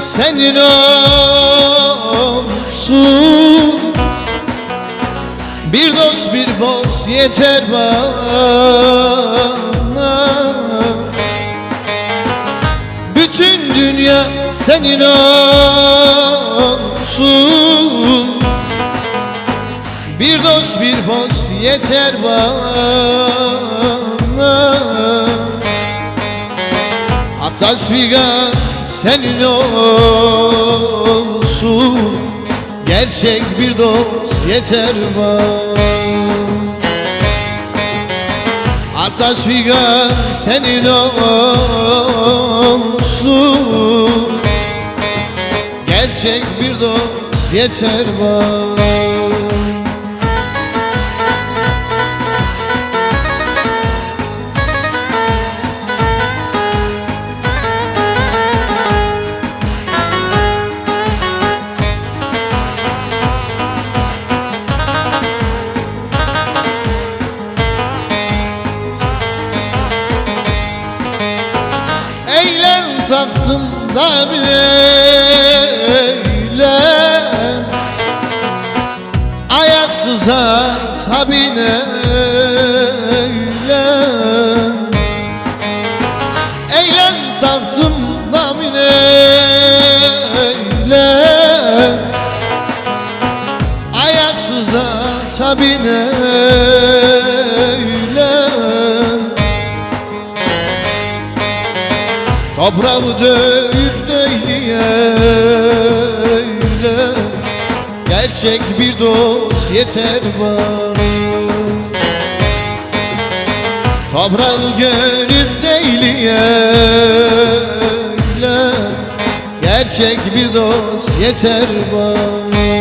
senin olsun. Bir dost bir boz yeter bana. Bütün dünya senin olsun. Bir dost bir boz yeter bana. Hatta figan senin olsun. Gerçek bir dost yeter bana. Hatta figan senin olsun. Gerçek bir dost yeter bana Taktımdan eylem Ayaksız at habine eylem Eylem taktımdan eylem Ayaksız at habine Toprağı dövüp öyle Gerçek bir dost yeter bana. Toprağı gönüp değil öyle Gerçek bir dost yeter bana